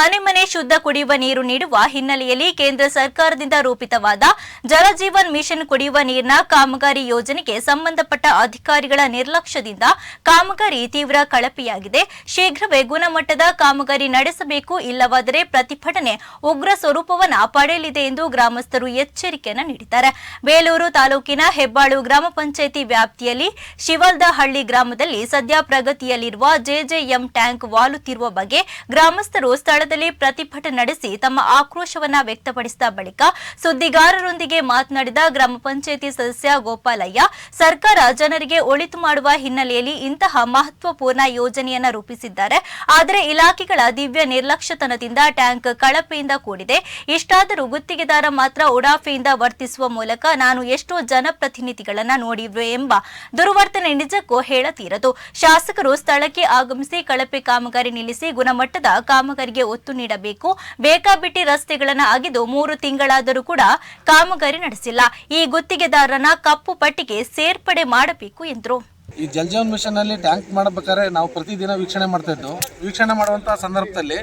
ಮನೆ ಮನೆ ಶುದ್ಧ ಕುಡಿಯುವ ನೀರು ನೀಡುವ ಹಿನ್ನೆಲೆಯಲ್ಲಿ ಕೇಂದ್ರ ಸರ್ಕಾರದಿಂದ ರೂಪಿತವಾದ ಜಲಜೀವನ್ ಮಿಷನ್ ಕುಡಿಯುವ ನೀರಿನ ಕಾಮಗಾರಿ ಯೋಜನೆಗೆ ಸಂಬಂಧಪಟ್ಟ ಅಧಿಕಾರಿಗಳ ನಿರ್ಲಕ್ಷ್ಯದಿಂದ ಕಾಮಗಾರಿ ತೀವ್ರ ಕಳಪೆಯಾಗಿದೆ. ಶೀಘ್ರವೇ ಗುಣಮಟ್ಟದ ಕಾಮಗಾರಿ ನಡೆಸಬೇಕು, ಇಲ್ಲವಾದರೆ ಪ್ರತಿಭಟನೆ ಉಗ್ರ ಸ್ವರೂಪವನ್ನು ಪಡೆಯಲಿದೆ ಎಂದು ಗ್ರಾಮಸ್ಥರು ಎಚ್ಚರಿಕೆಯನ್ನು ನೀಡಿದ್ದಾರೆ. ಬೇಲೂರು ತಾಲೂಕಿನ ಹೆಬ್ಬಾಳು ಗ್ರಾಮ ಪಂಚಾಯಿತಿ ವ್ಯಾಪ್ತಿಯಲ್ಲಿ ಶಿವಲ್ದಹಳ್ಳಿ ಗ್ರಾಮದಲ್ಲಿ ಸದ್ಯ ಪ್ರಗತಿಯಲ್ಲಿರುವ ಜೆಜೆಎಂ ಟ್ಯಾಂಕ್ ವಾಲುತ್ತಿರುವ ಬಗ್ಗೆ ಗ್ರಾಮಸ್ಥರು ಸ್ಥಳದಲ್ಲಿ ಪ್ರತಿಭಟನೆ ನಡೆಸಿ ತಮ್ಮ ಆಕ್ರೋಶವನ್ನ ವ್ಯಕ್ತಪಡಿಸಿದ ಬಳಿಕ ಸುದ್ದಿಗಾರರೊಂದಿಗೆ ಮಾತನಾಡಿದ ಗ್ರಾಮ ಪಂಚಾಯಿತಿ ಸದಸ್ಯ ಗೋಪಾಲಯ್ಯ, ಸರ್ಕಾರ ಜನರಿಗೆ ಒಳಿತು ಮಾಡುವ ಹಿನ್ನೆಲೆಯಲ್ಲಿ ಇಂತಹ ಮಹತ್ವಪೂರ್ಣ ಯೋಜನೆಯನ್ನ ರೂಪಿಸಿದ್ದಾರೆ. ಆದರೆ ಇಲಾಖೆಗಳ ದಿವ್ಯ ನಿರ್ಲಕ್ಷ್ಯತನದಿಂದ ಟ್ಯಾಂಕ್ ಕಳಪೆಯಿಂದ ಕೂಡಿದೆ. ಇಷ್ಟಾದರೂ ಗುತ್ತಿಗೆದಾರ ಮಾತ್ರ ಉಡಾಫೆಯಿಂದ ವರ್ತಿಸುವ ಮೂಲಕ ನಾನು ಎಷ್ಟೋ ಜನಪ್ರತಿನಿಧಿಗಳನ್ನ ನೋಡಿವೆ ಎಂಬ ದುರ್ವರ್ತನೆ ನಿಜಕ್ಕೂ ಹೇಳತೀರದು. ಶಾಸಕರು ಸ್ಥಳಕ್ಕೆ ಆಗಮಿಸಿ ಕಳಪೆ ಕಾಮಗಾರಿ ನಿಲ್ಲಿಸಿ ಗುಣಮಟ್ಟದ ಕಾಮಗಾರಿಗೆ ಒತ್ತು ನೀಡಬೇಕು. ಬೇಕಾಬಿಟ್ಟಿ ರಸ್ತೆಗಳನ್ನು ಅಗೆದು ಮೂರು ತಿಂಗಳಾದರೂ ಕೂಡ ಕಾಮಗಾರಿ ನಡೆಸಿಲ್ಲ. ಈ ಗುತ್ತಿಗೆದಾರನ ಕಪ್ಪು ಪಟ್ಟಿಗೆ ಸೇರ್ಪಡೆ ಮಾಡಬೇಕು ಎಂದರು. ಈ ಜಲಜೀವನ್ ಮಿಷನ್ ಅಲ್ಲಿ ಟ್ಯಾಂಕ್ ಮಾಡಬೇಕಾದ್ರೆ ನಾವು ಪ್ರತಿದಿನ ವೀಕ್ಷಣೆ ಮಾಡ್ತಾ ಇದ್ದು ವೀಕ್ಷಣೆ ಮಾಡುವಂಥ ಸಂದರ್ಭದಲ್ಲಿ,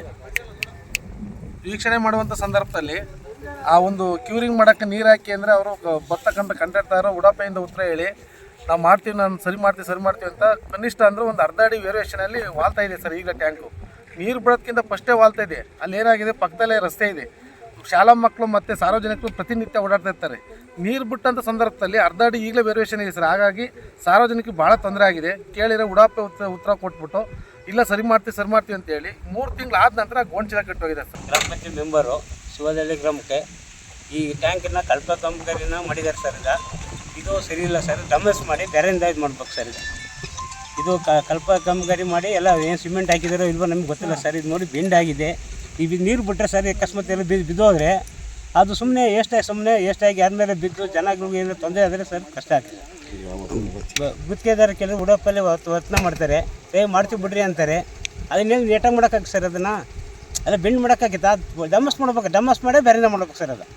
ವೀಕ್ಷಣೆ ಮಾಡುವಂಥ ಸಂದರ್ಭದಲ್ಲಿ ಆ ಒಂದು ಕ್ಯೂರಿಂಗ್ ಮಾಡೋಕ್ಕೆ ನೀರು ಹಾಕಿ ಅಂದರೆ ಅವರು ಬರ್ತಕ್ಕಂಥ ಕಂಡಕ್ಟರ್ ಉಡಾಪೆಯಿಂದ ಉತ್ತರ ಹೇಳಿ, ನಾವು ಮಾಡ್ತೀವಿ, ನಾನು ಸರಿ ಮಾಡ್ತೀವಿ ಸರಿ ಮಾಡ್ತೀವಿ ಅಂತ ಕನಿಷ್ಠ ಅಂದ್ರೆ ಒಂದು ಅರ್ಧ ಅಡಿ ವೇರಿಯೇಷನಲ್ಲಿ ವಾಲ್ತಾ ಇದೆ ಸರ್ ಈಗ ಟ್ಯಾಂಕು. ನೀರು ಬಿಡೋದಕ್ಕಿಂತ ಫಸ್ಟೇ ವಾಲ್ತಾ ಇದೆ. ಅಲ್ಲಿ ಏನಾಗಿದೆ? ಪಕ್ಕದಲ್ಲೇ ರಸ್ತೆ ಇದೆ. ಶಾಲಾ ಮಕ್ಕಳು ಮತ್ತು ಸಾರ್ವಜನಿಕರು ಪ್ರತಿನಿತ್ಯ ಓಡಾಡ್ತಾ ಇರ್ತಾರೆ. ನೀರು ಬಿಟ್ಟಂಥ ಸಂದರ್ಭದಲ್ಲಿ ಅರ್ಧ ಅಡಿ ಈಗಲೇ ವೇರಿಯೇಷನ್ ಇದೆ ಸರ್. ಹಾಗಾಗಿ ಸಾರ್ವಜನಿಕರಿಗೆ ಭಾಳ ತೊಂದರೆ ಆಗಿದೆ. ಕೇಳಿರೋ ಉಡಾಪೆ ಉತ್ತರ ಕೊಟ್ಬಿಟ್ಟು, ಇಲ್ಲ, ಸರಿ ಮಾಡ್ತೀವಿ ಸರಿ ಮಾಡ್ತೀವಿ ಅಂತೇಳಿ ಮೂರು ತಿಂಗಳು ಆದ ನಂತರ ಗೋಣಿಚೀಲ ಕಟ್ಟೋಗಿದೆ ಸರ್. ಗ್ರಾಮ ಪಂಚಾಯತ್ ಮೆಂಬರು ಶಿವದಳ್ಳಿ ಗ್ರಾಮಕ್ಕೆ ಈ ಟ್ಯಾಂಕನ್ನು ಕಲ್ಪ ಕಾಮಗಾರಿನ ಮಾಡಿದ್ದಾರೆ ಸರ್ ಈಗ ಇದು ಸರಿ ಇಲ್ಲ ಸರ್. ಡಮಸ್ ಮಾಡಿ ಬೇರೆಯಿಂದ ಇದು ಮಾಡ್ಬೇಕು ಸರ್ ಇದು. ಇದು ಕಲ್ಪ ಕಾಮಗಾರಿ ಮಾಡಿ ಎಲ್ಲ ಏನು ಸಿಮೆಂಟ್ ಹಾಕಿದಾರೋ ಇಲ್ವೋ ನಮ್ಗೆ ಗೊತ್ತಿಲ್ಲ ಸರ್. ಇದು ನೋಡಿ ಬೆಂಡ್ ಆಗಿದೆ. ಈ ನೀರು ಬಿಟ್ಟರೆ ಸರ್ ಅಕಸ್ಮಾತ್ ಎಲ್ಲ ಬಿದ್ದು ಬಿದ್ದೋದ್ರೆ ಅದು ಸುಮ್ಮನೆ ಎಷ್ಟಾಗಿ ಸುಮ್ಮನೆ ಎಷ್ಟಾಗಿ ಆದಮೇಲೆ ಮೇಲೆ ಬಿದ್ದು ಜನಗಳಿಗೆ ಏನಾದ್ರು ತೊಂದರೆ ಆದರೆ ಸರ್ ಕಷ್ಟ ಆಗ್ತದೆ. ಗುತ್ತಿಗೆದಾರ ಕೆಲವು ಉಡಪಲ್ಲಿ ವರ್ತನೆ ಮಾಡ್ತಾರೆ. ಏ, ಮಾಡ್ತೀವಿ ಬಿಡ್ರಿ ಅಂತಾರೆ. ಅದನ್ನೇನು ನೀಟಾಗಿ ಮಾಡೋಕ್ಕಾಗ ಸರ್ ಅದನ್ನು? ಅಲ್ಲ ಬೆಂಡ್ ಮಾಡೋಕ್ಕಾಗೈತೆ ಅದು ಡಮ್ಮಸ್ ಮಾಡ್ಬೇಕು. ಡಮ್ಮಸ್ ಮಾಡೇ ಬೇರೆನೇ ಮಾಡ್ಬೇಕು ಸರ್ ಅದು.